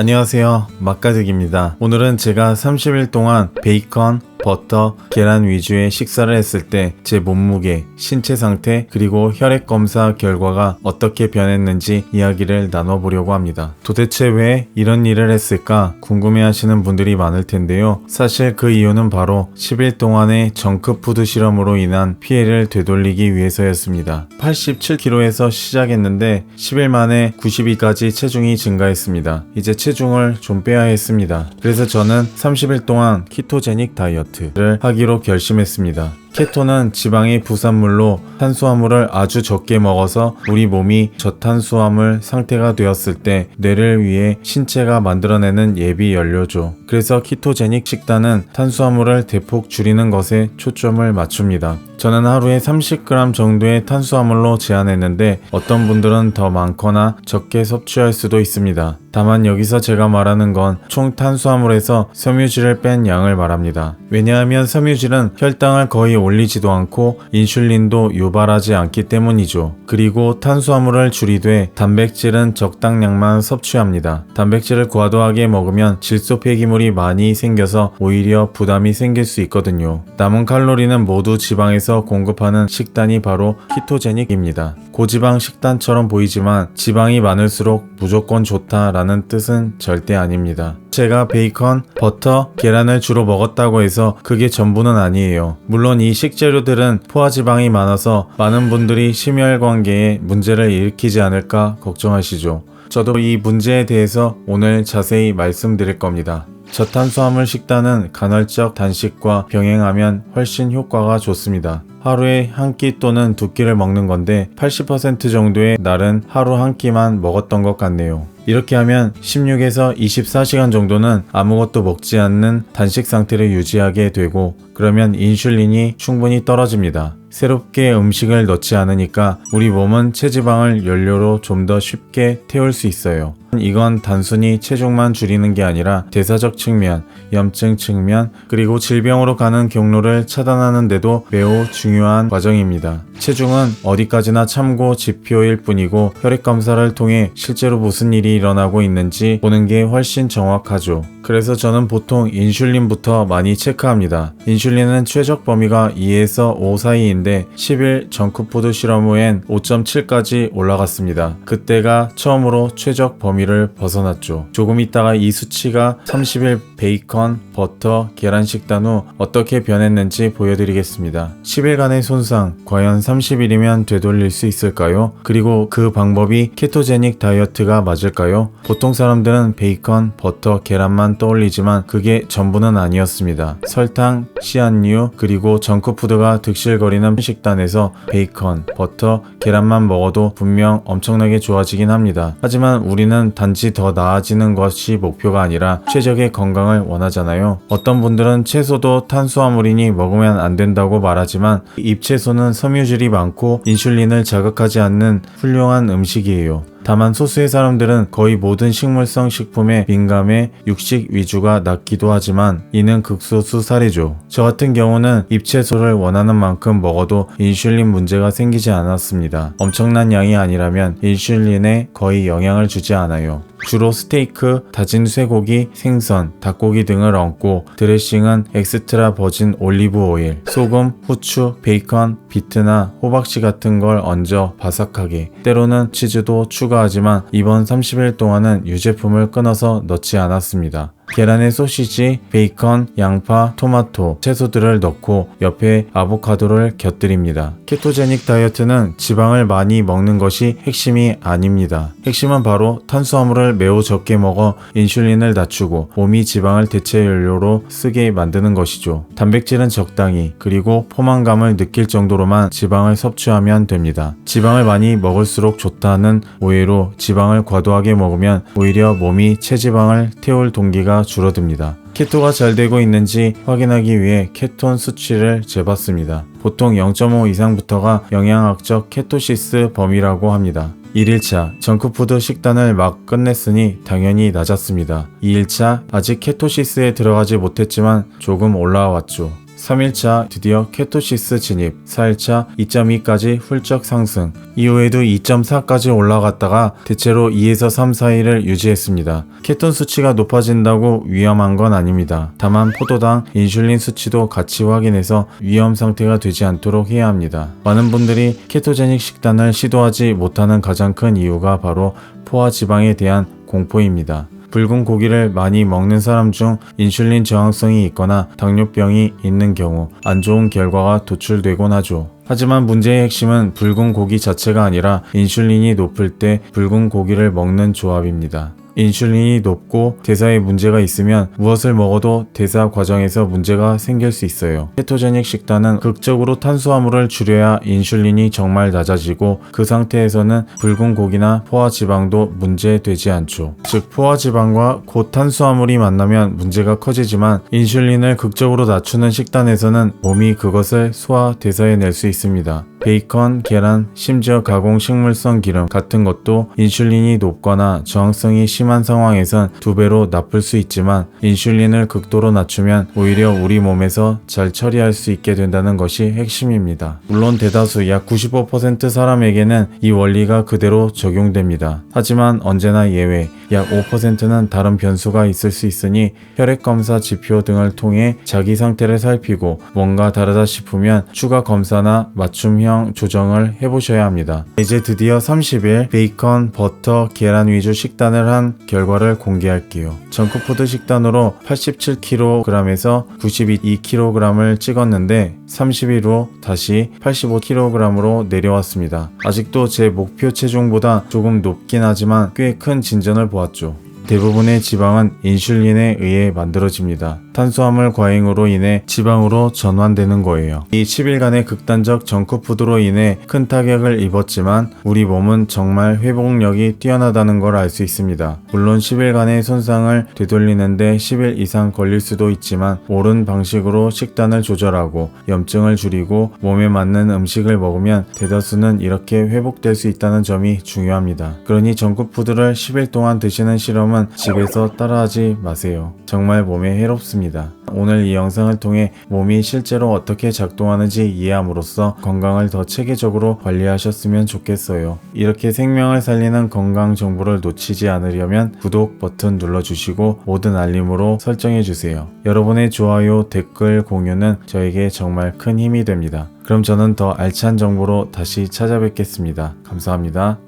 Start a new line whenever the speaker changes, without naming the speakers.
안녕하세요. 맛가득입니다. 오늘은 제가 30일 동안 베이컨, 버터, 계란 위주의 식사를 했을 때 제 몸무게, 신체 상태, 그리고 혈액 검사 결과가 어떻게 변했는지 이야기를 나눠보려고 합니다. 도대체 왜 이런 일을 했을까 궁금해 하시는 분들이 많을 텐데요. 사실 그 이유는 바로 10일 동안의 정크푸드 실험으로 인한 피해를 되돌리기 위해서였습니다. 87kg에서 시작했는데 10일 만에 92까지 체중이 증가했습니다. 이제 체중을 좀 빼야 했습니다. 그래서 저는 30일 동안 키토제닉 다이어트 를 하기로 결심했습니다. 케토는 지방의 부산물로 탄수화물을 아주 적게 먹어서 우리 몸이 저탄수화물 상태가 되었을 때 뇌를 위해 신체가 만들어내는 예비 연료죠. 그래서 키토제닉 식단은 탄수화물을 대폭 줄이는 것에 초점을 맞춥니다. 저는 하루에 30g 정도의 탄수화물로 제한했는데 어떤 분들은 더 많거나 적게 섭취할 수도 있습니다. 다만 여기서 제가 말하는 건 총 탄수화물에서 섬유질을 뺀 양을 말합니다. 왜냐하면 섬유질은 혈당을 거의 올리지도 않고 인슐린도 유발하지 않기 때문이죠. 그리고 탄수화물을 줄이되 단백질은 적당량만 섭취합니다. 단백질을 과도하게 먹으면 질소 폐기물이 많이 생겨서 오히려 부담이 생길 수 있거든요. 남은 칼로리는 모두 지방에서 공급하는 식단이 바로 키토제닉입니다. 고지방 식단처럼 보이지만 지방이 많을수록 무조건 좋다라는 뜻은 절대 아닙니다. 제가 베이컨, 버터, 계란을 주로 먹었다고 해서 그게 전부는 아니에요. 물론 이 식재료들은 포화지방이 많아서 많은 분들이 심혈 관계에 문제를 일으키지 않을까 걱정하시죠. 저도 이 문제에 대해서 오늘 자세히 말씀드릴 겁니다. 저탄수화물 식단은 간헐적 단식과 병행하면 훨씬 효과가 좋습니다. 하루에 한 끼 또는 두 끼를 먹는 건데 80% 정도의 날은 하루 한 끼만 먹었던 것 같네요. 이렇게 하면 16에서 24시간 정도는 아무것도 먹지 않는 단식 상태를 유지하게 되고 그러면 인슐린이 충분히 떨어집니다. 새롭게 음식을 넣지 않으니까 우리 몸은 체지방을 연료로 좀 더 쉽게 태울 수 있어요. 이건 단순히 체중만 줄이는 게 아니라 대사적 측면, 염증 측면, 그리고 질병으로 가는 경로를 차단하는데도 매우 중요한 과정입니다. 체중은 어디까지나 참고 지표일 뿐이고 혈액 검사를 통해 실제로 무슨 일이 일어나고 있는지 보는 게 훨씬 정확하죠. 그래서 저는 보통 인슐린부터 많이 체크합니다. 인슐린은 최적 범위가 2에서 5 사이인데 10일 정크푸드 실험 후엔 5.7까지 올라갔습니다. 그때가 처음으로 최적 범위 를 벗어났죠. 조금 있다가 이 수치가 30일 베이컨, 버터, 계란 식단 후 어떻게 변했는지 보여드리겠습니다. 10일간의 손상, 과연 30일이면 되돌릴 수 있을까요? 그리고 그 방법이 케토제닉 다이어트가 맞을까요? 보통 사람들은 베이컨, 버터, 계란만 떠올리지만 그게 전부는 아니었습니다. 설탕, 씨앗류, 그리고 정크푸드가 득실거리는 식단에서 베이컨, 버터, 계란만 먹어도 분명 엄청나게 좋아지긴 합니다. 하지만 우리는 단지 더 나아지는 것이 목표가 아니라 최적의 건강을 원하잖아요. 어떤 분들은 채소도 탄수화물이니 먹으면 안 된다고 말하지만 잎채소는 섬유질이 많고 인슐린을 자극하지 않는 훌륭한 음식이에요. 다만 소수의 사람들은 거의 모든 식물성 식품에 민감해 육식 위주가 낮기도 하지만 이는 극소수 사례죠. 저 같은 경우는 잎채소를 원하는 만큼 먹어도 인슐린 문제가 생기지 않았습니다. 엄청난 양이 아니라면 인슐린에 거의 영향을 주지 않아요. 주로 스테이크, 다진 쇠고기, 생선, 닭고기 등을 얹고 드레싱은 엑스트라 버진 올리브 오일, 소금, 후추, 베이컨, 비트나 호박씨 같은 걸 얹어 바삭하게 때로는 치즈도 추가하지만 이번 30일 동안은 유제품을 끊어서 넣지 않았습니다. 계란에 소시지, 베이컨, 양파, 토마토, 채소들을 넣고 옆에 아보카도를 곁들입니다. 케토제닉 다이어트는 지방을 많이 먹는 것이 핵심이 아닙니다. 핵심은 바로 탄수화물을 매우 적게 먹어 인슐린을 낮추고 몸이 지방을 대체 연료로 쓰게 만드는 것이죠. 단백질은 적당히 그리고 포만감을 느낄 정도로만 지방을 섭취하면 됩니다. 지방을 많이 먹을수록 좋다는 오해로 지방을 과도하게 먹으면 오히려 몸이 체지방을 태울 동기가 줄어듭니다. 케토가 잘 되고 있는지 확인하기 위해 케톤 수치를 재봤습니다. 보통 0.5 이상부터가 영양학적 케토시스 범위라고 합니다. 1일차 정크푸드 식단을 막 끝냈으니 당연히 낮았습니다. 2일차 아직 케토시스에 들어가지 못했지만 조금 올라왔죠. 3일차 드디어 케토시스 진입, 4일차 2.2까지 훌쩍 상승, 이후에도 2.4까지 올라갔다가 대체로 2에서 3 사이를 유지했습니다. 케톤 수치가 높아진다고 위험한 건 아닙니다. 다만 포도당, 인슐린 수치도 같이 확인해서 위험 상태가 되지 않도록 해야 합니다. 많은 분들이 케토제닉 식단을 시도하지 못하는 가장 큰 이유가 바로 포화 지방에 대한 공포입니다. 붉은 고기를 많이 먹는 사람 중 인슐린 저항성이 있거나 당뇨병이 있는 경우 안 좋은 결과가 도출되곤 하죠. 하지만 문제의 핵심은 붉은 고기 자체가 아니라 인슐린이 높을 때 붉은 고기를 먹는 조합입니다. 인슐린이 높고 대사에 문제가 있으면 무엇을 먹어도 대사 과정에서 문제가 생길 수 있어요. 케토제닉 식단은 극적으로 탄수화물을 줄여야 인슐린이 정말 낮아지고 그 상태에서는 붉은 고기나 포화 지방도 문제되지 않죠. 즉 포화 지방과 곧 탄수화물이 만나면 문제가 커지지만 인슐린을 극적으로 낮추는 식단에서는 몸이 그것을 소화 대사해낼 수 있습니다. 베이컨, 계란, 심지어 가공 식물성 기름 같은 것도 인슐린이 높거나 저항성이 심한 상황에선 두 배로 나쁠 수 있지만 인슐린을 극도로 낮추면 오히려 우리 몸에서 잘 처리할 수 있게 된다는 것이 핵심입니다. 물론 대다수 약 95% 사람에게는 이 원리가 그대로 적용됩니다. 하지만 언제나 예외, 약 5%는 다른 변수가 있을 수 있으니 혈액 검사 지표 등을 통해 자기 상태를 살피고 뭔가 다르다 싶으면 추가 검사나 맞춤형 조정을 해보셔야 합니다. 이제 드디어 30일 베이컨, 버터, 계란 위주 식단을 한 결과를 공개할게요. 정크푸드 식단으로 87kg에서 92kg을 찍었는데 30일 후 다시 85kg으로 내려왔습니다. 아직도 제 목표 체중보다 조금 높긴 하지만 꽤 큰 진전을 보았죠. 대부분의 지방은 인슐린에 의해 만들어집니다. 탄수화물 과잉으로 인해 지방으로 전환되는 거예요. 이 10일간의 극단적 정크푸드로 인해 큰 타격을 입었지만 우리 몸은 정말 회복력이 뛰어나다는 걸 알 수 있습니다. 물론 10일간의 손상을 되돌리는데 10일 이상 걸릴 수도 있지만 옳은 방식으로 식단을 조절하고 염증을 줄이고 몸에 맞는 음식을 먹으면 대다수는 이렇게 회복될 수 있다는 점이 중요합니다. 그러니 정크푸드를 10일 동안 드시는 실험은 집에서 따라하지 마세요. 정말 몸에 해롭습니다. 오늘 이 영상을 통해 몸이 실제로 어떻게 작동하는지 이해함으로써 건강을 더 체계적으로 관리하셨으면 좋겠어요. 이렇게 생명을 살리는 건강 정보를 놓치지 않으려면 구독 버튼 눌러주시고 모든 알림으로 설정해주세요. 여러분의 좋아요, 댓글, 공유는 저에게 정말 큰 힘이 됩니다. 그럼 저는 더 알찬 정보로 다시 찾아뵙겠습니다. 감사합니다.